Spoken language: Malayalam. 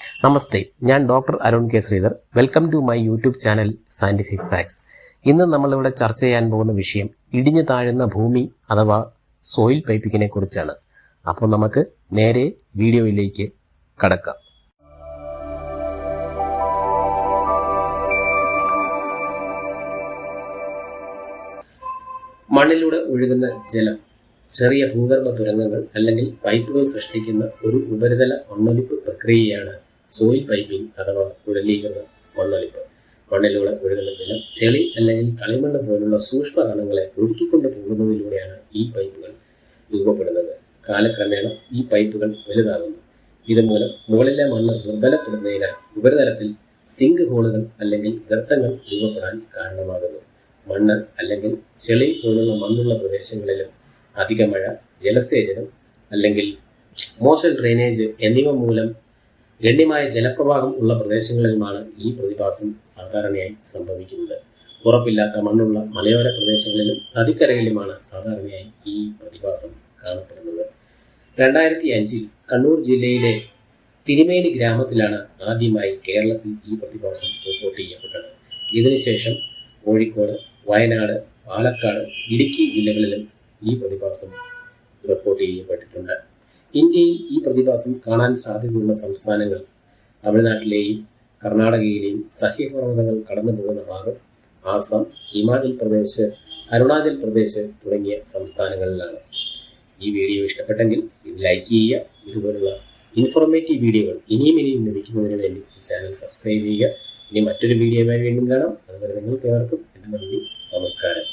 നമസ്തേ ഞാൻ doctor Arun K Sreedhar. Welcome to my YouTube channel scientific facts ഇന്ന് നമ്മളിവിടെ ചർച്ച ചെയ്യാൻ പോകുന്ന വിഷയം ഇടിഞ്ഞു താഴുന്ന ഭൂമി അഥവാ സോയിൽ പൈപ്പിങ്ങിനെ കുറിച്ചാണ്. അപ്പോൾ നമുക്ക് നേരെ വീഡിയോയിലേക്ക് കടക്കാം. മണ്ണിലൂടെ ഒഴുകുന്ന ജലം ചെറിയ ഭൂഗർഭ തുരങ്കങ്ങൾ അല്ലെങ്കിൽ പൈപ്പുകൾ സൃഷ്ടിക്കുന്ന ഒരു ഉപരിതല മണ്ണൊലിപ്പ് പ്രക്രിയയാണ് സോയിൽ പൈപ്പിംഗ് അഥവാ കുഴലീകൃത മണ്ണൊലിപ്പ്. മണ്ണിലൂടെ ഒഴുകുന്ന ജലം ചെളി അല്ലെങ്കിൽ കളിമണ്ണ് പോലുള്ള സൂക്ഷ്മ കണങ്ങളെ ഒഴുക്കിക്കൊണ്ട് പോകുന്നതിലൂടെയാണ് ഈ പൈപ്പുകൾ രൂപപ്പെടുന്നത്. കാലക്രമേണ ഈ പൈപ്പുകൾ വലുതാകുന്നു. ഇതുമൂലം മുകളിലെ മണ്ണ് ദുർബലപ്പെടുന്നതിനാൽ ഉപരിതലത്തിൽ സിങ്ക് ഹോളുകൾ അല്ലെങ്കിൽ ഗർത്തങ്ങൾ രൂപപ്പെടാൻ കാരണമാകുന്നു. മണ്ണ് അല്ലെങ്കിൽ ചെളി പോലുള്ള മണ്ണുള്ള പ്രദേശങ്ങളിലും അധിക മഴ ജലസേചനം അല്ലെങ്കിൽ മോശം ഡ്രെയിനേജ് എന്നിവ മൂലം ഗണ്യമായ ജലപ്രവാഹം ഉള്ള പ്രദേശങ്ങളിലുമാണ് ഈ പ്രതിഭാസം സാധാരണയായി സംഭവിക്കുന്നത്. ഉറപ്പില്ലാത്ത മണ്ണുള്ള മലയോര പ്രദേശങ്ങളിലും നദിക്കരകളിലുമാണ് സാധാരണയായി ഈ പ്രതിഭാസം കാണപ്പെടുന്നത്. രണ്ടായിരത്തി അഞ്ചിൽ കണ്ണൂർ ജില്ലയിലെ തിരുമേനി ഗ്രാമത്തിലാണ് ആദ്യമായി കേരളത്തിൽ ഈ പ്രതിഭാസം റിപ്പോർട്ട് ചെയ്യപ്പെട്ടത്. ഇതിനുശേഷം കോഴിക്കോട് വയനാട് പാലക്കാട് ഇടുക്കി ജില്ലകളിലും ഈ പ്രതിഭാസം റിപ്പോർട്ട് ചെയ്യപ്പെട്ടിട്ടുണ്ട്. ഇന്ത്യയിൽ ഈ പ്രതിഭാസം കാണാൻ സാധ്യതയുള്ള സംസ്ഥാനങ്ങൾ തമിഴ്നാട്ടിലെയും കർണാടകയിലെയും സഹ്യപർവതങ്ങൾ കടന്നു പോകുന്ന ഭാഗം ആസാം ഹിമാചൽ പ്രദേശ് അരുണാചൽ പ്രദേശ് തുടങ്ങിയ സംസ്ഥാനങ്ങളിലാണ്. ഈ വീഡിയോ ഇഷ്ടപ്പെട്ടെങ്കിൽ ഇത് ലൈക്ക് ചെയ്യുക ഇതുപോലുള്ള ഇൻഫോർമേറ്റീവ് വീഡിയോകൾ ഇനിയും ഇനിയും ലഭിക്കുന്നതിന് വേണ്ടി ഈ ചാനൽ സബ്സ്ക്രൈബ് ചെയ്യുക. ഇനി മറ്റൊരു വീഡിയോയുമായി വീണ്ടും കാണാം. അതുവരെ നിങ്ങൾക്ക് ഏവർക്കും എന്റെ നന്ദി നമസ്കാരം.